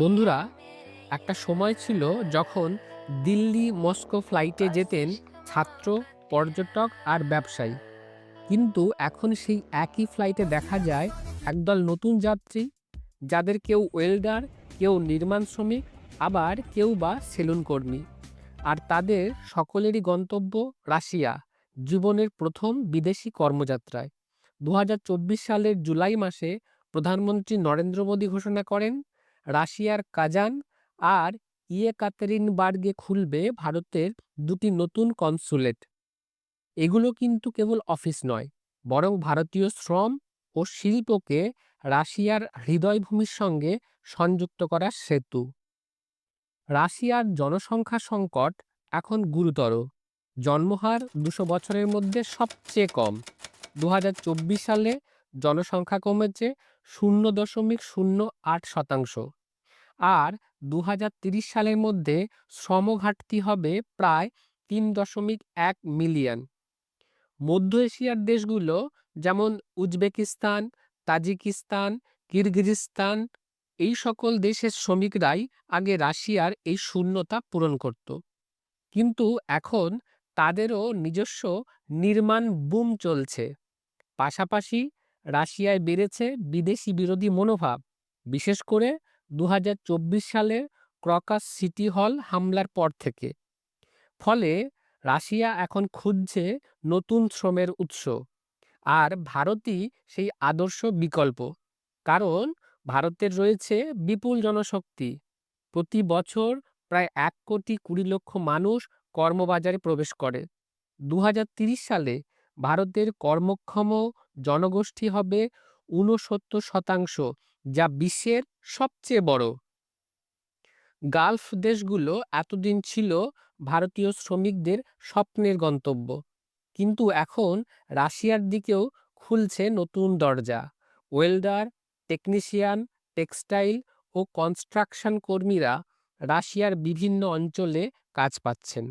বন্ধুরা, একটা সময় ছিল যখন দিল্লি, মস্কো ফ্লাইটে যেতেন ছাত্র, পর্যটক আর ব্যবসায়ী। কিন্তু এখন সেই একই ফ্লাইটে দেখা যায় একদল নতুন যাত্রী, যাদের কেউ ওয়েল্ডার কেউ নির্মাণ শ্রমিক, আবার কেউ বা সেলুন কর্মী। আর তাদের সকলেরই গন্তব্য রাশিয়া, জীবনের প্রথম বিদেশি কর্মযাত্রায়। দু হাজার চব্বিশ সালের জুলাই মাসে প্রধানমন্ত্রী নরেন্দ্র মোদী ঘোষণা করেন রাশিয়ার কাজান আর ইয়েকাতেরিনবার্গে খুলবে ভারতের দুটি নতুন কনসুলেট। এগুলো কিন্তু কেবল অফিস নয়, বরং ভারতীয় শ্রম ও শিল্পকে রাশিয়ার হৃদয়ভূমির সঙ্গে সংযুক্ত করার সেতু। রাশিয়ার জনসংখ্যা সংকট এখন গুরুতর, জন্মহার দুশো বছরের মধ্যে সবচেয়ে কম। দু হাজার চব্বিশ সালে জনসংখ্যা কমেছে শূন্য দশমিক শূন্য আট শতাংশ। আর দু সালের মধ্যে শ্রমঘাটতি হবে প্রায় তিন দশমিক এক মিলিয়ন। মধ্য এশিয়ার দেশগুলো যেমন উজবেকিস্তান, তাজিকিস্তান, কিরগিজস্তান, এই সকল দেশের শ্রমিকরাই আগে রাশিয়ার এই শূন্যতা পূরণ করত। কিন্তু এখন তাদেরও নিজস্ব নির্মাণ বুম চলছে। পাশাপাশি রাশিয়ায় বেড়েছে বিদেশি বিরোধী মনোভাব। বিশেষ করে দু হাজার চব্বিশ সালে ক্রকাস সিটি হল হামলার পর থেকে। ফলে রাশিয়া এখন খুঁজছে নতুন শ্রমের উৎস। আর ভারতই সেই আদর্শ বিকল্প। কারণ ভারতের রয়েছে বিপুল জনশক্তি। প্রতি বছর প্রায় এক কোটি কুড়ি লক্ষ মানুষ কর্মবাজারে প্রবেশ করে। দু সালে ভারতের কর্মক্ষম জনগোষ্ঠী হবে ঊনসত্তর শতাংশ, যা বিশ্বের সবচেয়ে বড়। গালফ দেশগুলো এতদিন ছিল ভারতীয় শ্রমিকদের স্বপ্নের গন্তব্য, কিন্তু এখন রাশিয়ার দিকেও খুলছে নতুন দরজা। ওয়েল্ডার, টেকনিশিয়ান, টেক্সটাইল ও কনস্ট্রাকশন কর্মীরা রাশিয়ার বিভিন্ন অঞ্চলে কাজ পাচ্ছেন।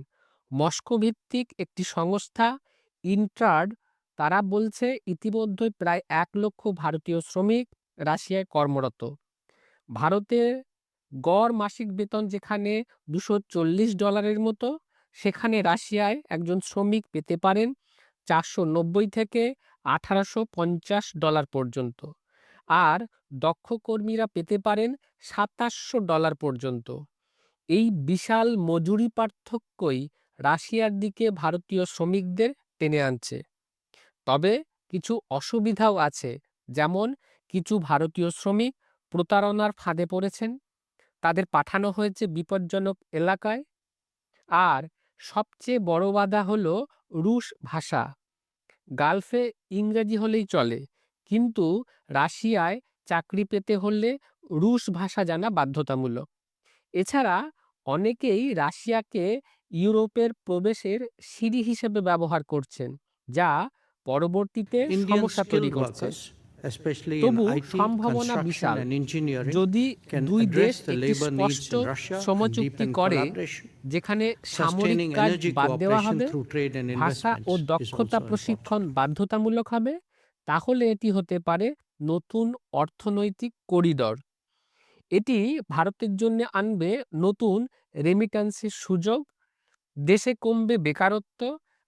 মস্কো ভিত্তিক একটি সংস্থা ইন্ট্রাড, তারা বলছে ইতিমধ্যে প্রায় এক লক্ষ ভারতীয় শ্রমিক রাশিয়ায় কর্মরত। ভারতে গড় মাসিক বেতন যেখানে দুশো চল্লিশ ডলারের মতো, সেখানে রাশিয়ায় একজন শ্রমিক পেতে পারেন চারশো নব্বই থেকে আঠারোশো পঞ্চাশ ডলার পর্যন্ত। আর দক্ষ কর্মীরা পেতে পারেন সাতাশশো ডলার পর্যন্ত। এই বিশাল মজুরি পার্থক্যই রাশিয়ার দিকে ভারতীয় শ্রমিকদের টেনে আনছে। তবে কিছু অসুবিধাও আছে, যেমন কিছু ভারতীয় শ্রমিক প্রতারণার ফাঁদে পড়েছেন, তাদের পাঠানো হয়েছে বিপজ্জনক এলাকায়, আর সবচেয়ে বড় বাধা হলো রুশ ভাষা। গালফে ইংরেজি হলেই চলে, কিন্তু রাশিয়ায় চাকরি পেতে হলে রুশ ভাষা জানা বাধ্যতামূলক। এছাড়া অনেকেই রাশিয়াকে ইউরোপের প্রবেশের সিঁড়ি হিসেবে ব্যবহার করছেন যা পরবর্তীতে সমস্যা তৈরি করছে। ভাষা ও দক্ষতা প্রশিক্ষণ বাধ্যতামূলক হবে তাহলে এটি হতে পারে নতুন অর্থনৈতিক করিডর। এটি ভারতের জন্য আনবে নতুন রেমিটান্সের সুযোগ দেশে কমবে বেকারত্ব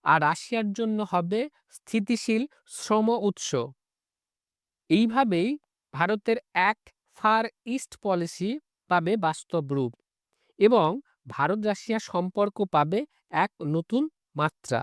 আর রাশিয়ার জন্য হবে স্থিতিশীল শ্রম উৎস। এইভাবেই ভারতের অ্যাক্ট ফার ইস্ট পলিসি পাবে বাস্তব রূপ এবং ভারত রাশিয়া সম্পর্ক পাবে এক নতুন মাত্রা।